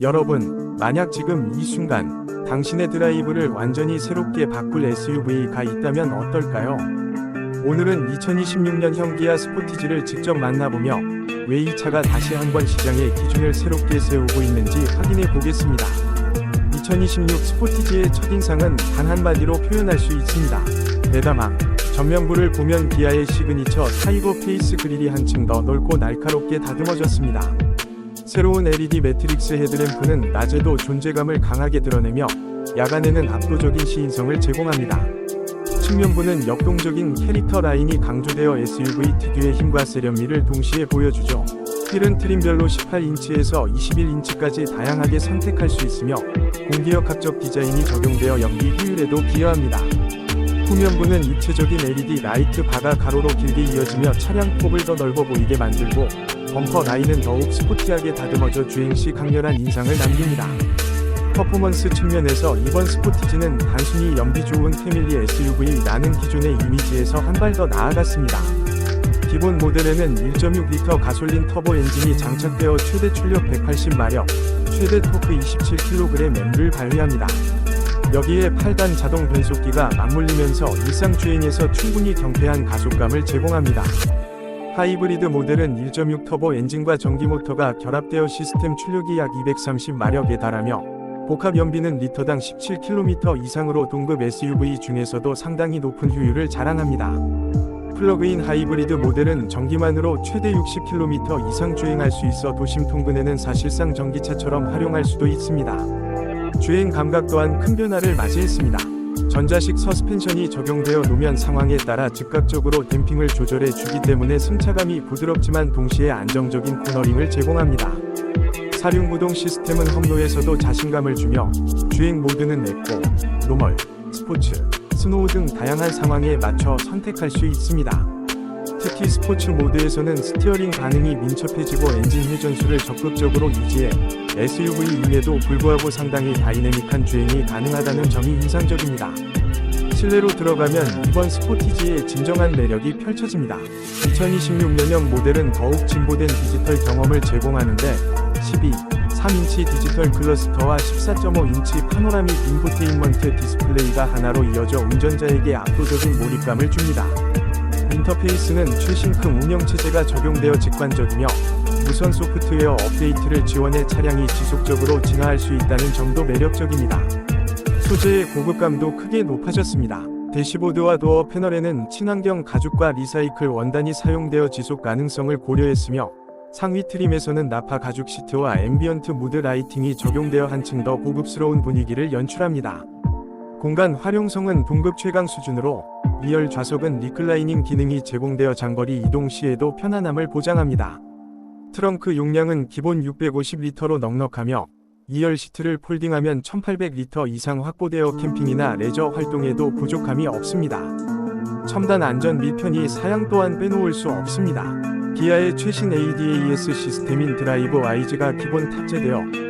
여러분, 만약 지금 이 순간 당신의 드라이브를 완전히 새롭게 바꿀 SUV가 있다면 어떨까요? 오늘은 2026년형 기아 스포티지를 직접 만나보며 왜 이 차가 다시 한번 시장의 기준을 새롭게 세우고 있는지 확인해 보겠습니다. 2026 스포티지의 첫인상은 단 한마디로 표현할 수 있습니다. 대담함. 전면부를 보면 기아의 시그니처 타이거 페이스 그릴이 한층 더 넓고 날카롭게 다듬어졌습니다. 새로운 LED 매트릭스 헤드램프는 낮에도 존재감을 강하게 드러내며 야간에는 압도적인 시인성을 제공합니다. 측면부는 역동적인 캐릭터 라인이 강조되어 SUV 특유의 힘과 세련미를 동시에 보여주죠. 휠은 트림별로 18인치에서 21인치까지 다양하게 선택할 수 있으며 공기역학적 디자인이 적용되어 연비 효율에도 기여합니다. 후면부는 입체적인 LED 라이트 바가 가로로 길게 이어지며 차량 폭을 더 넓어 보이게 만들고 범퍼 라인은 더욱 스포티하게 다듬어져 주행 시 강렬한 인상을 남깁니다. 퍼포먼스 측면에서 이번 스포티지는 단순히 연비 좋은 패밀리 SUV라는 기존의 이미지에서 한 발 더 나아갔습니다. 기본 모델에는 1.6L 가솔린 터보 엔진이 장착되어 최대 출력 180마력, 최대 토크 27kg을 발휘합니다. 여기에 8단 자동 변속기가 맞물리면서 일상 주행에서 충분히 경쾌한 가속감을 제공합니다. 하이브리드 모델은 1.6 터보 엔진과 전기 모터가 결합되어 시스템 출력이 약 230마력에 달하며 복합 연비는 리터당 17km 이상으로 동급 SUV 중에서도 상당히 높은 효율을 자랑합니다. 플러그인 하이브리드 모델은 전기만으로 최대 60km 이상 주행할 수 있어 도심 통근에는 사실상 전기차처럼 활용할 수도 있습니다. 주행 감각 또한 큰 변화를 맞이했습니다. 전자식 서스펜션이 적용되어 노면 상황에 따라 즉각적으로 댐핑을 조절해 주기 때문에 승차감이 부드럽지만 동시에 안정적인 코너링을 제공합니다. 사륜구동 시스템은 험로에서도 자신감을 주며 주행 모드는 에코, 노멀, 스포츠, 스노우 등 다양한 상황에 맞춰 선택할 수 있습니다. 특히 스포츠 모드에서는 스티어링 반응이 민첩해지고 엔진 회전수를 적극적으로 유지해 SUV임에도 불구하고 상당히 다이내믹한 주행이 가능하다는 점이 인상적입니다. 실내로 들어가면 이번 스포티지의 진정한 매력이 펼쳐집니다. 2026년형 모델은 더욱 진보된 디지털 경험을 제공하는데 12, 3인치 디지털 클러스터와 14.5인치 파노라믹 인포테인먼트 디스플레이가 하나로 이어져 운전자에게 압도적인 몰입감을 줍니다. 인터페이스는 최신급 운영체제가 적용되어 직관적이며 무선 소프트웨어 업데이트를 지원해 차량이 지속적으로 진화할 수 있다는 점도 매력적입니다. 소재의 고급감도 크게 높아졌습니다. 대시보드와 도어 패널에는 친환경 가죽과 리사이클 원단이 사용되어 지속 가능성을 고려했으며 상위 트림에서는 나파 가죽 시트와 앰비언트 무드 라이팅이 적용되어 한층 더 고급스러운 분위기를 연출합니다. 공간 활용성은 동급 최강 수준으로 2열 좌석은 리클라이닝 기능이 제공되어 장거리 이동 시에도 편안함을 보장합니다. 트렁크 용량은 기본 650리터로 넉넉하며 2열 시트를 폴딩하면 1800리터 이상 확보되어 캠핑이나 레저 활동에도 부족함이 없습니다. 첨단 안전 및 편의 사양 또한 빼놓을 수 없습니다. 기아의 최신 ADAS 시스템인 드라이브 와이즈가 기본 탑재되어